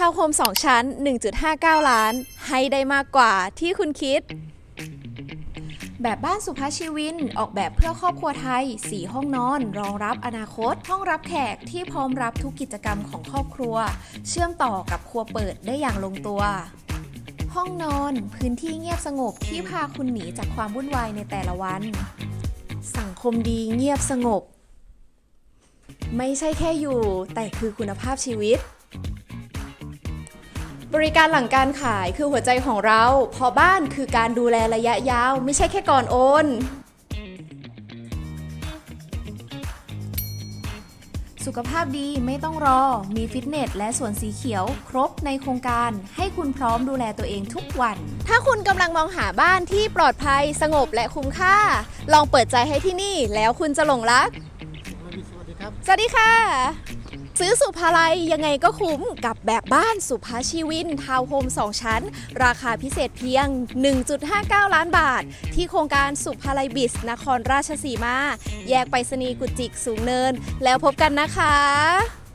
ทาวน์โฮม2 ชั้น 1.59 ล้าน ให้ได้มากกว่าที่คุณคิด แบบบ้านสุภาชีวิน ออกแบบเพื่อครอบครัวไทย 4 ห้องนอน รองรับอนาคต ห้องรับแขกที่พร้อมรับทุกกิจกรรมของครอบครัว เชื่อมต่อกับครัวเปิดได้อย่างลงตัว ห้องนอน พื้นที่เงียบสงบที่พาคุณหนีจากความวุ่นวายในแต่ละวัน สังคมดีเงียบสงบ ไม่ใช่แค่อยู่ แต่คือคุณภาพชีวิต บริการหลังการขายคือหัวใจของเราเพราะบ้านคือการดูแลระยะยาว ไม่ใช่แค่ก่อนโอนสุขภาพดีไม่ต้องรอ มีฟิตเนสและสวนสีเขียว ครบในโครงการ ให้คุณพร้อมดูแลตัวเองทุกวัน ถ้าคุณกำลังมองหาบ้านที่ปลอดภัยสงบและคุ้มค่า ลองเปิดใจให้ที่นี่แล้วคุณจะหลงรัก สวัสดีครับ สวัสดีค่ะ ซื้อสุภาลัยยังไงก็คุ้มกับแบบบ้านสุภาชีวินทาวน์โฮม 2 ชั้น ราคาพิเศษเพียง 1.59 ล้านบาท ที่โครงการสุภาลัยบิส นครราชสีมา แยกไปรษณีย์กุจิกสูงเนิน แล้วพบกันนะคะ